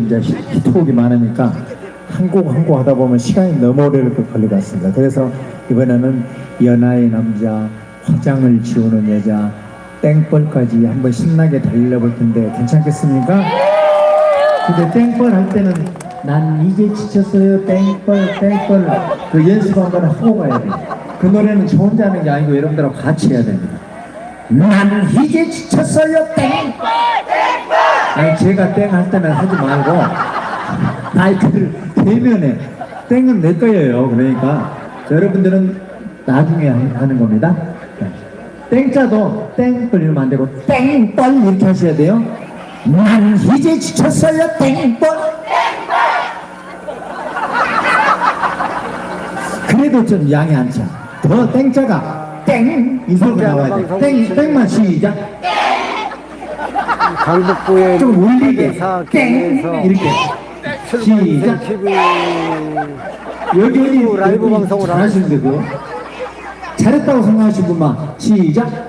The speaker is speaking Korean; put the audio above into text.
이제 히- 히트곡이 많으니까 한 곡 한 곡 하다 보면 시간이 너무 오래 걸릴 것 같습니다. 그래서 이번에는 연하의 남자, 화장을 지우는 여자, 땡벌까지 한번 신나게 달려볼 텐데 괜찮겠습니까? 근데 땡벌 할 때는 난 이제 지쳤어요 땡벌 땡벌 그 연습 한번 하고 가야 돼. 그 노래는 저 혼자 하는 게 아니고 여러분들하고 같이 해야 됩니다. 난 이제 지쳤어요 땡벌 아니 제가 땡 할 때는 하지 말고 마이크를 대면에 땡은 내 거예요. 그러니까 여러분들은 나중에 하- 하는 겁니다. 네. 땡자도 땡벌 이러면 안 되고 땡벌 이렇게 하셔야 돼요. 난 이제 지쳤어요 땡벌 그래도 좀 양이 안 차. 더 땡자가 땡이 소리가 나와야 돼. 땡 땡만 시작. 강북구의 좀 울리게. 땡. 사에서 이렇게. 시작. 여기 어디 라이브 방송을 잘하시는데 그거 잘했다고 생각하신 분만. 시작